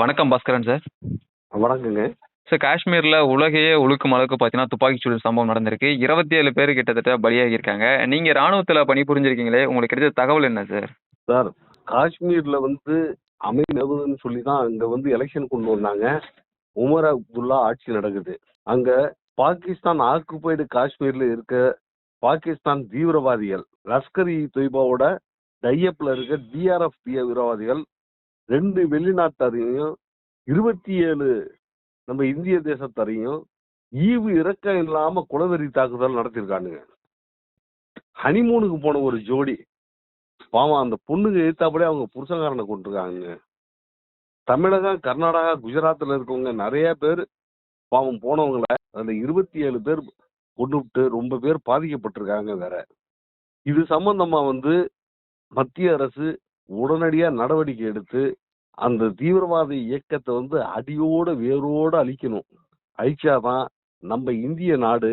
வணக்கம் பாஸ்கரன் சார். வணக்கங்க. சார் காஷ்மீரில் உலகையே உழுக்கும் அளவுக்கு பார்த்தீங்கன்னா துப்பாக்கிச்சூடு சம்பவம் நடந்திருக்கு. இருபத்தி ஏழு பேர் கிட்டத்தட்ட பலியாகியிருக்காங்க. நீங்கள் ராணுவத்தில் பணிபுரிஞ்சிருக்கீங்களே உங்களுக்கு கிடைச்ச தகவல் என்ன சார்? சார் காஷ்மீர்ல வந்து அமைதி நிலவுதுன்னு சொல்லி தான் அங்க வந்து எலெக்ஷன் கொண்டு வந்தாங்க. உமர் அப்துல்லா ஆட்சி நடக்குது. அங்க பாகிஸ்தான் ஆக்குபைடு காஷ்மீர்ல இருக்க பாகிஸ்தான் தீவிரவாதிகள் லஷ்கர் இ தொய்பாவோட டையப்ல இருக்க டிஆர்எஃப் தீவிரவாதிகள் ரெண்டு வெளிநாட்டாரையும் இருபத்தி ஏழு நம்ம இந்திய தேசத்தாரையும் ஈவு இறக்கம் இல்லாம குலவெறி தாக்குதல் நடத்திருக்கானுங்க. ஹனிமூனுக்கு போன ஒரு ஜோடி. பாவம் அந்த பொண்ணுங்க எதிர்த்தாப்படியே அவங்க புருஷகாரனை கொண்டிருக்காங்க தமிழகம் கர்நாடகா குஜராத்தில் இருக்கவங்க நிறைய பேர் பாவம் போனவங்கள அந்த இருபத்தி ஏழு பேர் கொண்டு விட்டு ரொம்ப பேர் பாதிக்கப்பட்டிருக்காங்க வேற. இது சம்பந்தமா வந்து மத்திய அரசு உடனடியாக நடவடிக்கை எடுத்து அந்த தீவிரவாத இயக்கத்தை வந்து அடியோட வேரோட அழிக்கணும். அழிச்சாதான் நம்ம இந்திய நாடு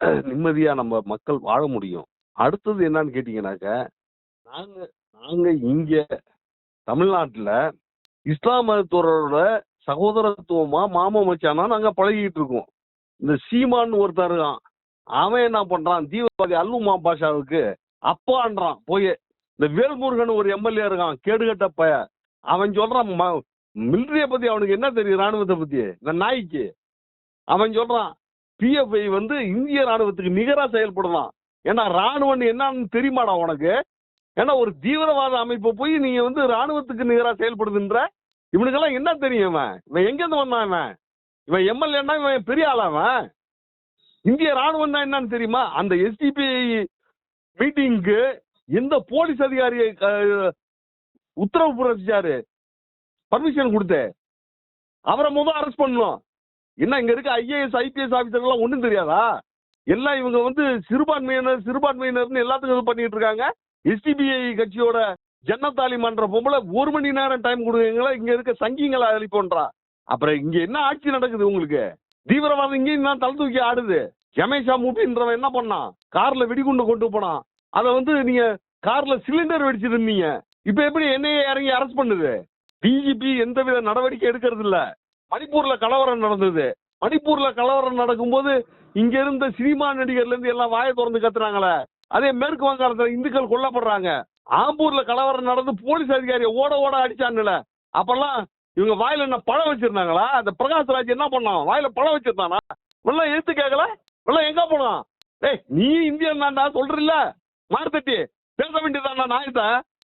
நிம்மதியா நம்ம மக்கள் வாழ முடியும். அடுத்தது என்னன்னு கேட்டீங்கன்னாக்க நாங்க நாங்க இங்க தமிழ்நாட்டுல இஸ்லாம் மதத்தோரோட சகோதரத்துவமா மாமா மச்சானா நாங்க பழகிட்டு இருக்கோம். இந்த சீமான்னு ஒருத்தர் இருக்கான். அவன் என்ன பண்றான்? தீவிரவாதி அல்லுமா பாஷாவுக்கு அப்பான்றான். போய் இந்த வேல்முருகன் ஒரு எம்எல்ஏ இருக்கான். கேடுகட்ட பய அவன் சொல்றான் மிலிட்ரிய பத்தி அவனுக்கு என்ன தெரியும் ராணுவத்தை பத்தி? இந்த நாய்க்கு. அவன் சொல்றான் பிஎஃப்ஐ வந்து இந்திய ராணுவத்துக்கு நிகரா செயல்படலாம் ஏன்னா ராணுவம் என்னன்னு தெரியுமாடா உனக்கு? ஏன்னா ஒரு தீவிரவாத அமைப்பை போய் நீங்க வந்து ராணுவத்துக்கு நிகரா செயல்படுதுன்ற இவனுக்கெல்லாம் என்ன தெரியும் இவன்? இவன் எங்கேருந்து வந்தான் இவன்? இவன் எம்எல்ஏன்னா இவன் பெரிய ஆளா அவன் இந்திய ராணுவம் தான் என்னன்னு தெரியுமா? அந்த எஸ்டிபிஐ மீட்டிங்க்கு எந்த போலீஸ் அதிகாரியை உத்தரவு பிறப்பிச்சாரு. பர்மிஷன் கொடுத்து அவரை முதல் அரெஸ்ட் பண்ணணும். என்ன இங்க இருக்க ஐஏஎஸ் ஐபிஎஸ் ஆபீசர்லாம் ஒண்ணும் தெரியாதா? எல்லாம் இவங்க வந்து சிறுபான்மையினர் சிறுபான்மையினர்னு எல்லாத்துக்கும் இது பண்ணிட்டு இருக்காங்க. எஸ்டிபிஐ கட்சியோட ஜன்னத்தாலி மன்ற பொம்பளை ஒரு மணி நேரம் டைம் கொடுக்குறீங்களா இங்க இருக்க சங்கிங்களை அழிப்போன்றா. அப்புறம் இங்க என்ன ஆட்சி நடக்குது உங்களுக்கு? தீவிரவாதம் இங்கேயும் தான் தலை தூக்கி ஆடுது. ஜமேஷா மூப்பின்றவன் என்ன பண்ணான்? கார்ல வெடிகுண்டு கொண்டு போனான். அதை வந்து நீங்க கார்ல சிலிண்டர் வெடிச்சிருந்தீங்க இப்ப எப்படி என்னையே இறங்கி அரெஸ்ட் பண்ணுது? டிஜிபி எந்தவித நடவடிக்கை எடுக்கிறது இல்ல. மணிப்பூர்ல கலவரம் நடந்தது. மணிப்பூர்ல கலவரம் நடக்கும்போது இங்க இருந்த சினிமா நடிகர்ல இருந்து எல்லாம் வாயை திறந்து கத்துறாங்களே. அதே மேற்கு வங்காளத்துல இந்துக்கள் கொல்லப்படுறாங்க. ஆம்பூர்ல கலவரம் நடந்து போலீஸ் அதிகாரியை ஓட ஓட அடிச்சானுல அப்பெல்லாம் இவங்க வாயில என்ன பழம் வச்சிருந்தாங்களா? அந்த பிரகாஷ்ராஜ் என்ன பண்ணான்? வாயில பழம் வச்சிருந்தானா? வெள்ளம் எடுத்து கேட்கல வெள்ளம் எங்க போனான்? ஏய் நீ இந்தியன் தான்டா சொல்றில்ல? மார்த்தட்டி பேச வேண்டியதான்டா நாயத்தை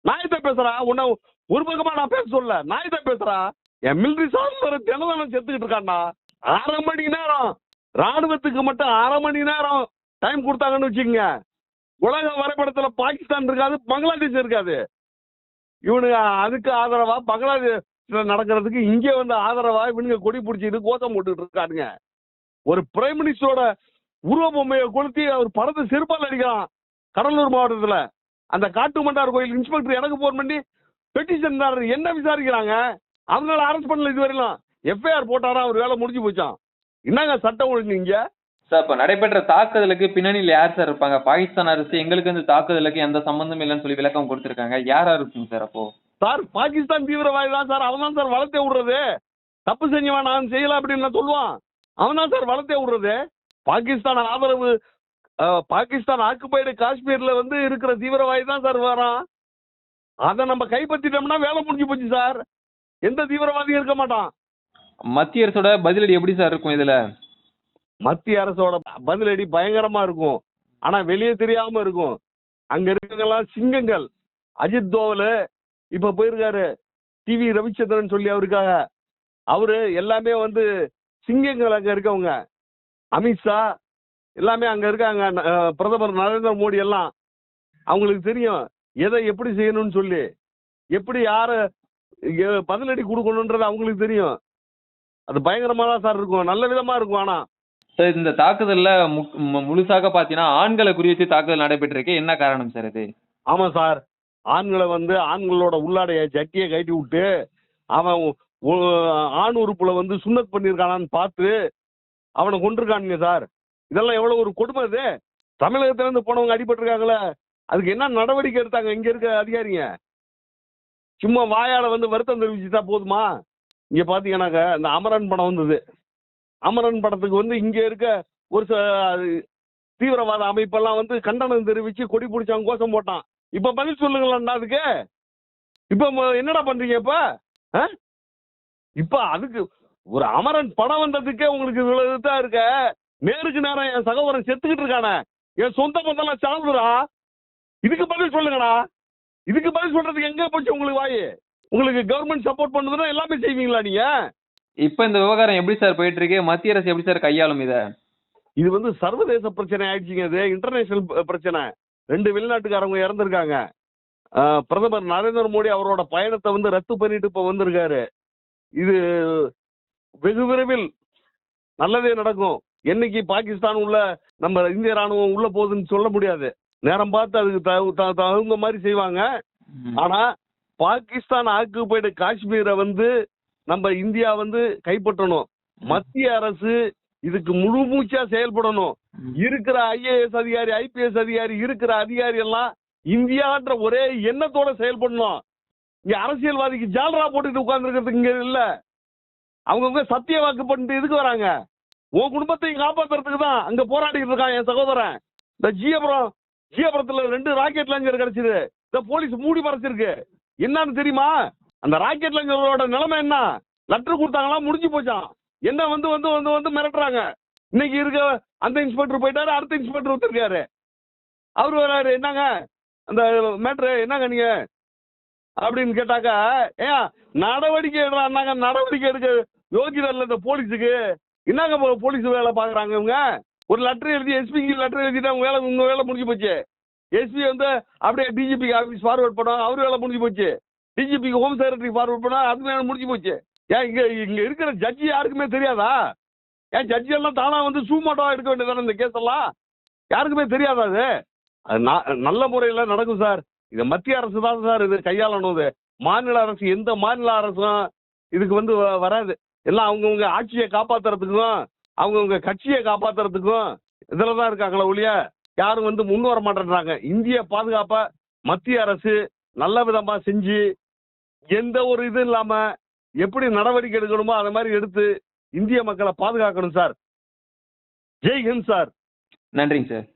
நாயத்தை பேசுறா உன்னை ஒரு பக்கமா நான் பேச சொல்ல நாயத்தை பேசுறா என் மிலிட்ரி சார்ந்தர் தினதனம் செத்துக்கிட்டு இருக்காண்டா அரை மணி நேரம். ராணுவத்துக்கு மட்டும் அரை மணி நேரம் டைம் கொடுத்தாங்கன்னு வச்சுக்கோங்க. உலக வரைபடத்துல பாகிஸ்தான் இருக்காது பங்களாதேஷ் இருக்காது. இவனுங்க அதுக்கு ஆதரவா பங்களாதேஷ்ல நடக்கிறதுக்கு இங்கே வந்து ஆதரவா இவனுங்க கொடி பிடிச்சிட்டு கோத்தம் போட்டுட்டு இருக்காருங்க ஒரு பிரைம் மினிஸ்டரோட உருவ பொம்மையை கொளுத்தி அவர் படத்தை செருப்பால் அடிக்கிறான். கடலூர் மாவட்டத்துல. அந்த காட்டுமன்னார் கோயில் இன்ஸ்பெக்டர் எனக்கு போன் பண்ணி பெட்டிஷன் என்ன விசாரிக்கிறாங்க? அதனால அரெஸ்ட் பண்ணல இது வரையிலும் எஃப்ஐஆர் போட்டாரா? அவர் வேலை முடிஞ்சு போச்சான் என்னங்க சட்டம் ஒழுங்கு இங்க? சார் இப்போ நடைபெற்ற தாக்குதலுக்கு பின்னணியில் யார் சார் இருப்பாங்க? பாகிஸ்தான் அரசு எங்களுக்கு இந்த தாக்குதலுக்கு எந்த சம்மந்தம் இல்லைன்னு சொல்லி விளக்கம் கொடுத்துருக்காங்க. யாரா இருக்குங்க சார் அப்போ? சார் பாகிஸ்தான் தீவிரவாதி தான் சார். அவன் தான் சார் வளர்த்தே விடுறது. தப்பு செஞ்சவன் நான் செய்யல அப்படின்னு நான் சொல்லுவான். அவன் தான் சார் வளர்த்தே விடுறது. பாகிஸ்தான் ஆதரவு பாகிஸ்தான் ஆக்குபைடு காஷ்மீர்ல வந்து இருக்கிற தீவிரவாதி தான் சார் வரான். அதை நம்ம கைப்பற்றிட்டோம்னா வேலை முடிஞ்சு போச்சு சார். எந்த தீவிரவாதியும் இருக்க மாட்டான். மத்திய அரசோட பதிலடி எப்படி சார் இருக்கும் இதுல? மத்திய அரசோட பதிலடி பயங்கரமா இருக்கும். ஆனா வெளியே தெரியாம இருக்கும். அங்க இருக்கவங்கலாம் சிங்கங்கள். அஜித் தோவல் இப்ப போயிருக்காரு. டிவி ரவிச்சந்திரன் சொல்லி அவருக்காக. அவரு எல்லாமே வந்து சிங்கங்கள் அங்க இருக்கவங்க. அமித்ஷா எல்லாமே அங்க இருக்காங்க. பிரதமர் நரேந்திர மோடி எல்லாம். அவங்களுக்கு தெரியும். எதை எப்படி செய்யணும்னு சொல்லி. எப்படி யார பதிலடி கொடுக்கணுன்றது அவங்களுக்கு தெரியும். அது பயங்கரமா தான் சார் இருக்கும். நல்ல விதமா இருக்கும் ஆனா. சார் இந்த தாக்குதல்ல முழுசாக பார்த்தீங்கன்னா ஆண்களை குறி தாக்குதல் நடைபெற்றிருக்கு. என்ன காரணம் சார் இது? ஆமா சார். ஆண்களை வந்து ஆண்களோட உள்ளாடைய ஜட்டியை கட்டி விட்டு அவன் ஆண் உறுப்புல வந்து சுண்ணத் பண்ணியிருக்கானான்னு பார்த்து அவனை கொண்டிருக்கானுங்க சார். இதெல்லாம் எவ்வளவு ஒரு கொடுமை இது? தமிழகத்திலேருந்து போனவங்க அடிபட்டிருக்காங்களே. அதுக்கு என்ன நடவடிக்கை எடுத்தாங்க இங்கே இருக்க அதிகாரிங்க? சும்மா வாயால் வந்து வருத்தம் தெரிவிச்சுட்டா போதுமா? இங்கே பார்த்தீங்கன்னாக்க இந்த அமரன் படம் வந்தது. அமரன் படத்துக்கு வந்து இங்கே இருக்க ஒரு ச தீவிரவாத அமைப்பெல்லாம் வந்து கண்டனம் தெரிவித்து கொடி பிடிச்சவன் கோஷம் போட்டான். இப்போ பதில் சொல்லுங்களேன்டா அதுக்கு. இப்போ ம- என்னடா பண்ணுறீங்க இப்போ? ஆ? இப்போ அதுக்கு ஒரு அமரன் படம் வந்ததுக்கே உங்களுக்கு இவ்வளோ இதுதான் இருக்க? நேருக்கு நேரம் என் சகோதரன் செத்துக்கிட்டு இருக்கானே. என் சொந்த பந்தெல்லாம் சாகுதுடா இதுக்கு பதில் சொல்லுங்கடா. இதுக்கு பதில் சொல்றதுக்கு எங்க போச்சு உங்களுக்கு வாய்? உங்களுக்கு கவர்மெண்ட் சப்போர்ட் பண்ணுதுன்னா எல்லாமே செய்வீங்களா நீங்க? இப்போ இந்த விவகாரம் எப்படி சார் போயிட்டு இருக்கு மத்திய அரசு எப்படி சார் கையாளும் இதை? இது வந்து சர்வதேச பிரச்சனை ஆயிடுச்சுங்க இது. இன்டர்நேஷனல் பிரச்சனை. ரெண்டு வெளிநாட்டுக்காரங்க இறந்துருக்காங்க. பிரதமர் நரேந்திர மோடி அவரோட பயணத்தை வந்து ரத்து பண்ணிட்டு இப்ப வந்திருக்காரு. இது வெகு விரைவில் நல்லதே நடக்கும். என்னைக்கு பாகிஸ்தான் உள்ள நம்ம இந்திய ராணுவம் உள்ள போகுதுன்னு சொல்ல முடியாது. நேரம் பார்த்து அதுக்கு தகுந்த மாதிரி செய்வாங்க. ஆனா பாகிஸ்தான் ஆக்குபைடு காஷ்மீரை வந்து நம்ம இந்தியா வந்து கைப்பற்றணும். மத்திய அரசு இதுக்கு முழு மூச்சா செயல்படணும். இருக்கிற ஐஏஎஸ் அதிகாரி ஐபிஎஸ் அதிகாரி இருக்கிற அதிகாரி எல்லாம் இந்தியான்ற ஒரே எண்ணத்தோட செயல்படணும். இங்க அரசியல்வாதிக்கு ஜாலரா போட்டுட்டு உட்கார்ந்துருக்கிறதுக்கு இங்க இல்ல. அவங்கவுங்க சத்திய வாக்கு பண்ணிட்டு இதுக்கு வராங்க. உன் குடும்பத்தையும் காப்பாத்துறதுக்கு தான் அங்க போராடிட்டு இருக்கான் என் சகோதரன். இந்த ஜியபுரம் ஜியபுரத்துல ரெண்டு ராக்கெட் லாஞ்சர் கிடைச்சது. இந்த போலீஸ் மூடி மறைச்சிருக்கு என்னன்னு தெரியுமா? அந்த ராக்கெட் லாஞ்சரோட நிலைமை என்ன? லெட்டர் கொடுத்தாங்களா? முடிஞ்சு போச்சான் என்ன வந்து வந்து வந்து வந்து மிரட்டுறாங்க. இன்னைக்கு இருக்க அந்த இன்ஸ்பெக்டர் போயிட்டாரு அடுத்த இன்ஸ்பெக்டர் வந்திருக்காரு அவரு வராரு என்னங்க? அந்த மேட்ரு என்னங்க நீங்க? அப்படின்னு கேட்டாக்கா ஏன்? நடவடிக்கை எடுறாங்க நடவடிக்கை எடுக்க யோகிதா இல்லை இந்த போலீஸுக்கு என்னங்க போலீஸ் வேலை பார்க்குறாங்க இவங்க? ஒரு லெட்டர் எழுதி எஸ்பிக்கு லெட்டர் எழுதிட்டு அவங்க வேலை உங்க வேலை முடிஞ்சு போச்சு. எஸ்பி வந்து அப்படியே டிஜிபிக்கு ஆஃபீஸ் ஃபார்வர்ட் பண்ணுவாங்க அவர் வேலை முடிஞ்சு போச்சு. டிஜிபிக்கு ஹோம் செக்ரட்டரி ஃபார்வர்ட் பண்ணா அது வேலை முடிஞ்சு போச்சு. ஏன் இங்கே இங்கே இருக்கிற ஜட்ஜி யாருக்குமே தெரியாதா? ஏன் ஜட்ஜி எல்லாம் தானாக வந்து சூமாட்டோவா எடுக்க வேண்டியதானே இந்த கேஸ் எல்லாம்? யாருக்குமே தெரியாதா அது? அது நல்ல முறையில் நடக்கும் சார். இது மத்திய அரசு தான் சார் இது கையாளணும் இது. மாநில அரசு எந்த மாநில அரசும் இதுக்கு வந்து வ- வராது. எல்லாம் அவங்கவுங்க ஆட்சியை காப்பாத்துறதுக்கும் அவங்கவுங்க கட்சியை காப்பாத்துறதுக்கும் இதில் தான் இருக்காங்களே ஒழிய யாரும் வந்து முன் வர மாட்டேன்றாங்க. இந்திய பாதுகாப்பை மத்திய அரசு நல்ல விதமா செஞ்சு எந்த ஒரு இது இல்லாம எப்படி நடவடிக்கை எடுக்கணுமோ அதை மாதிரி எடுத்து இந்திய மக்களை பாதுகாக்கணும் சார். ஜெய்ஹிந்த் சார். நன்றிங்க சார்.